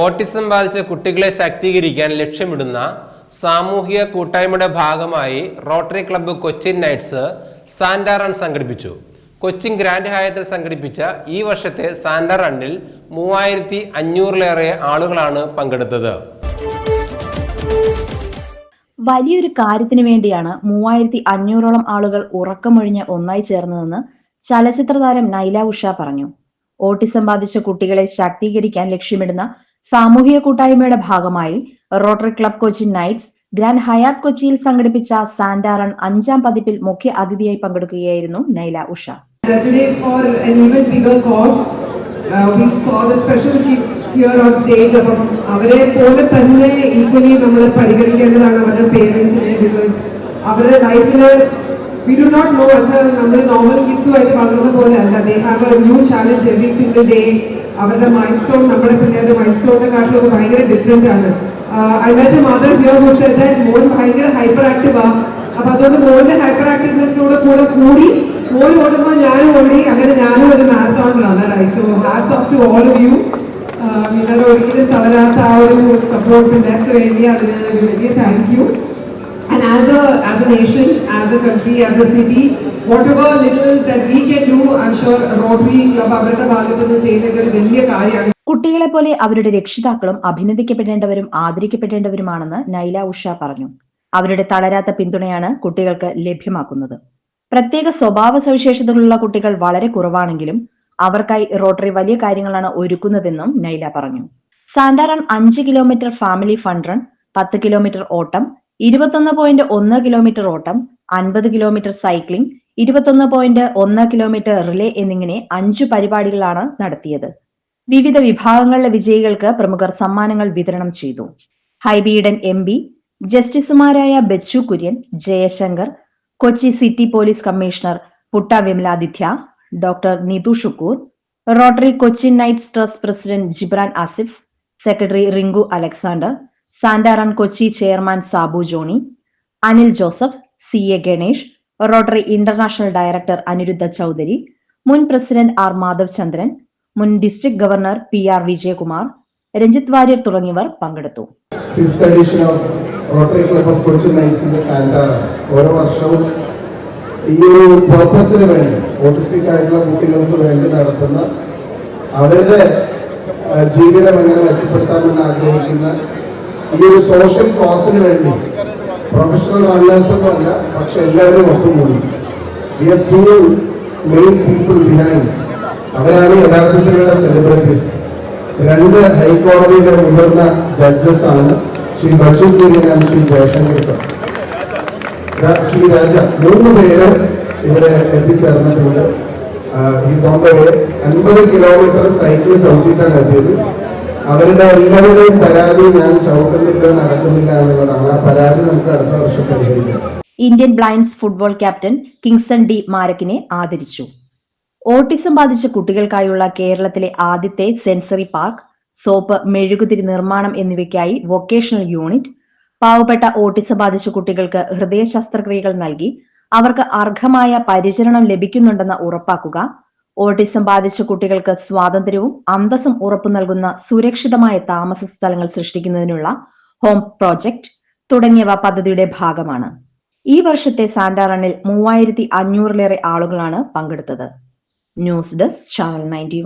Autism ബാധിച്ച കുട്ടികളെ ശാക്തീകരിക്കാൻ ലക്ഷ്യമിടുന്ന സാമൂഹിക കൂട്ടായ്മയുടെ ഭാഗമായി Rotary club Cochin Knights Santa run സംഘടിപ്പിച്ചു. കൊച്ചിൻ ഗ്രാൻഡ് ഹയത്തിൽ സംഘടിപ്പിച്ച ഈ വർഷത്തെ സാന്റാ റണ്ണിൽ മൂവായിരത്തി അഞ്ഞൂറിലേറെ ആളുകളാണ് പങ്കെടുത്തത്. വലിയൊരു കാര്യത്തിന് വേണ്ടിയാണ് മൂവായിരത്തി അഞ്ഞൂറോളം ആളുകൾ ഉറക്കമൊഴിഞ്ഞ് ഒന്നായി ചേർന്നതെന്ന് ചലച്ചിത്ര താരം നൈല ഉഷ പറഞ്ഞു. ഓട്ടിസം ബാധിച്ച കുട്ടികളെ ശാക്തീകരിക്കാൻ ലക്ഷ്യമിടുന്ന സാമൂഹിക കൂട്ടായ്മയുടെ ഭാഗമായി Rotary club Kochi Knights grand Hyatt കൊച്ചിയിൽ സംഘടിപ്പിച്ച സാന്റാറൺ അഞ്ചാം പതിപ്പിൽ മുഖ്യ അതിഥിയായി പങ്കെടുക്കുകയായിരുന്നു നൈല ഉഷ. Uh, അവരെ പോലെ തന്നെ ഈക്വലി നമ്മൾ പരിഗണിക്കേണ്ടതാണ് അവരുടെ പേരൻസിനെ ബിക്കോസ് അവരുടെ ലൈഫിൽ വി ഡു നോട്ട് നോ വെച്ചാൽ നമ്മൾ നോർമൽ കിഡ്സുമായിട്ട് വളർന്ന പോലെ അല്ല. They have a new challenge every single day അവരുടെ മൈൻഡ് സ്റ്റോൺ നമ്മുടെ പിള്ളേരുടെ മൈൻഡ് സ്റ്റോണിനെ കാട്ടിലൊക്കെ ഭയങ്കര ഡിഫറെന്റ് ആണ്. മെറ്റ് മദർ ഹിയർ ഹു മോൻ ഭയങ്കര ഹൈപ്പർ ആക്റ്റീവ് ആ. അപ്പൊ അതുകൊണ്ട് മോന്റെ ഹൈപ്പർ ആക്റ്റീവ്നെസ്സിനോട് കൂടെ കൂടി മോൻ ഓടുമ്പോൾ ഞാനും ഓടി. അങ്ങനെ ഞാനും ഒരു marathon റണ്ണറായി so hats off to all of you നിങ്ങളുടെ ഒരിക്കലും തളരാത്ത ആ ഒരു സപ്പോർട്ട് പിള്ളേർക്ക് വേണ്ടി അതിന് ഒരു വലിയ thank you and as a, as a nation, as a country, as a city whatever little that we can do, I'm sure Rotary club അവരുടെ ഭാഗത്ത് നിന്ന് ചെയ്യുന്ന ഒരു കുട്ടികളെ പോലെ അവരുടെ രക്ഷിതാക്കളും അഭിനന്ദിക്കപ്പെടേണ്ടവരും ആദരിക്കപ്പെടേണ്ടവരുമാണെന്ന് നൈല ഉഷ പറഞ്ഞു. അവരുടെ തളരാത്ത പിന്തുണയാണ് കുട്ടികൾക്ക് ലഭ്യമാക്കുന്നത്. പ്രത്യേക സ്വഭാവ സവിശേഷതകളുള്ള കുട്ടികൾ വളരെ കുറവാണെങ്കിലും അവർക്കായി റോട്ടറി വലിയ കാര്യങ്ങളാണ് ഒരുക്കുന്നതെന്നും നൈല പറഞ്ഞു. സാന്താറൺ അഞ്ച് കിലോമീറ്റർ ഫാമിലി ഫണ്ട് റൺ പത്ത് കിലോമീറ്റർ ഓട്ടം ഇരുപത്തൊന്ന് പോയിന്റ് ഒന്ന് കിലോമീറ്റർ ഓട്ടം അൻപത് കിലോമീറ്റർ സൈക്ലിംഗ് ഇരുപത്തൊന്ന് പോയിന്റ് ഒന്ന് കിലോമീറ്റർ റിലേ എന്നിങ്ങനെ അഞ്ചു പരിപാടികളാണ് നടത്തിയത്. വിവിധ വിഭാഗങ്ങളിലെ വിജയികൾക്ക് പ്രമുഖർ സമ്മാനങ്ങൾ വിതരണം ചെയ്തു. ഹൈബീഡൻ എം പി ജസ്റ്റിസുമാരായ Bechu Kurian Jayashankar Kochi city police commissioner Putta Vimaladitya doctor Nithu Shukoor Rotary Kochi Knights trust president Jibran Asif secretary Rinku Alexander Santa run Kochi chairman Sabu Johny Anil Joseph C A Ganesh Rotary international director Aniruddha Chaudhary മുൻ president R Madhav Chandran മുൻ district governor P R Vijayakumar Ranjith Warrier തുടങ്ങിയവർ പങ്കെടുത്തു. സാന്റാറ ഈ ഒരു പർപ്പസിന് വേണ്ടി autistic ആയിട്ടുള്ള കുട്ടികൾക്ക് വേണ്ടി നടത്തുന്ന അവരുടെ ജീവിതം എങ്ങനെ മെച്ചപ്പെടുത്താമെന്ന് ആഗ്രഹിക്കുന്ന ഈ ഒരു സോഷ്യൽ കോസിന് വേണ്ടി പ്രൊഫഷണൽ റണ്ണേഴ്സ് ഒന്നും അല്ല പക്ഷെ എല്ലാവരും ഒത്തുകൂടി we are two main people behind അവരാണ് യഥാർത്ഥത്തിലുള്ള സെലിബ്രിറ്റീസ് രണ്ട് ഹൈക്കോടതിയിലെ മുതിർന്ന ജഡ്ജസ് ആണ് ശ്രീ ബച്ചു കുര്യൻ ശ്രീ ജയശങ്കർ സാർ. ശ്രീ രാജ മൂന്ന് പേര് ഇവിടെ എത്തിച്ചേർന്നിട്ടുണ്ട്. ഈ സ്വന്തം അൻപത് കിലോമീറ്റർ സൈക്കിൾ ചവിട്ടിയിട്ടാണ് എത്തിയത്. അവരുടെ എല്ലാവരുടെയും പരാതി ഞാൻ സൗഹൃദത്തിൽ നടക്കുന്നില്ല എന്നുള്ളതാണ്. ആ പരാതി നമുക്ക് അടുത്ത വർഷം പരിഹരിക്കാം. Indian blinds football captain Kingson D മാരക്കിനെ ആദരിച്ചു. ഓട്ടിസം ബാധിച്ച കുട്ടികൾക്കായുള്ള കേരളത്തിലെ ആദ്യത്തെ സെൻസറി പാർക്ക് സോപ്പ് മെഴുകുതിരി നിർമ്മാണം എന്നിവയ്ക്കായി വൊക്കേഷണൽ യൂണിറ്റ് പാവപ്പെട്ട ഓട്ടിസം ബാധിച്ച കുട്ടികൾക്ക് ഹൃദയ ശസ്ത്രക്രിയകൾ നൽകി അവർക്ക് അർഹമായ പരിചരണം ലഭിക്കുന്നുണ്ടെന്ന് ഉറപ്പാക്കുക ഓട്ടിസം ബാധിച്ച കുട്ടികൾക്ക് സ്വാതന്ത്ര്യവും അന്തസ്സും ഉറപ്പു നൽകുന്ന സുരക്ഷിതമായ താമസ സ്ഥലങ്ങൾ സൃഷ്ടിക്കുന്നതിനുള്ള ഹോം പ്രോജക്ട് തുടങ്ങിയവ പദ്ധതിയുടെ ഭാഗമാണ്. ഈ വർഷത്തെ സാന്റാ റണ്ണിൽ മൂവായിരത്തി അഞ്ഞൂറിലേറെ ആളുകളാണ് പങ്കെടുത്തത്. News desk channel ninety